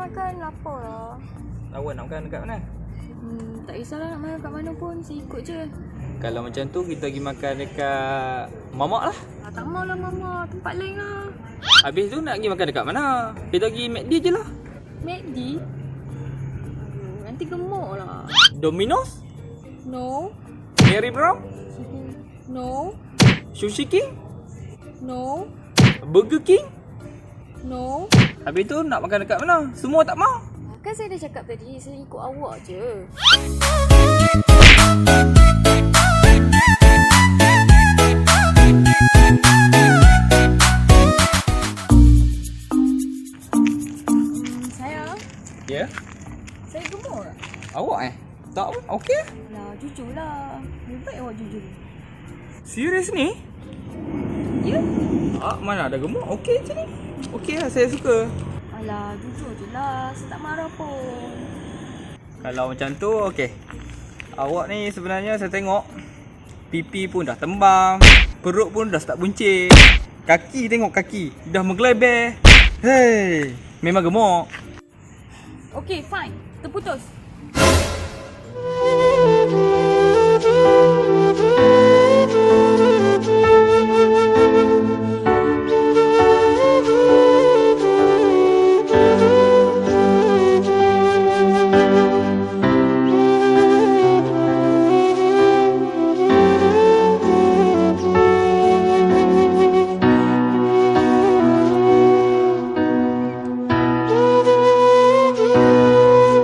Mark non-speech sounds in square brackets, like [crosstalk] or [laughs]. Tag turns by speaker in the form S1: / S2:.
S1: makan lapar lah.
S2: Awak nak makan dekat mana?
S1: Hmm, tak kisahlah nak makan kat mana pun, saya ikut je.
S2: Kalau macam tu kita pergi makan dekat Mamak lah.
S1: Ah, tak mau lah mama, tempat lain lah.
S2: Habis tu nak pergi makan dekat mana? Kita pergi McD je lah.
S1: McD? Hmm, nanti gemuk lah.
S2: Domino's?
S1: No,
S2: Mary Brown? [laughs]
S1: no,
S2: Sushi King?
S1: no,
S2: Burger King?
S1: no.
S2: Habis tu nak makan dekat mana? Semua tak mau.
S1: Kan saya dah cakap tadi, saya ikut awak je. Hmm, Sayang,
S2: Ya? Yeah?
S1: saya gemuk tak?
S2: Awak eh? Tak apa? Okey.
S1: Lah, jujur lah. Lebih baik awak jujur.
S2: Serius ni?
S1: Ya?
S2: Ah, mana ada gemuk? Okey je ni. Okey lah, saya suka.
S1: Alah, jujur je lah. Saya tak marah pun.
S2: Kalau macam tu, okey. Awak ni sebenarnya saya tengok pipi pun dah tembam, perut pun dah start buncit. Kaki tengok kaki dah menggeleber. Hei, memang gemuk.
S1: Okay, fine. Terputus.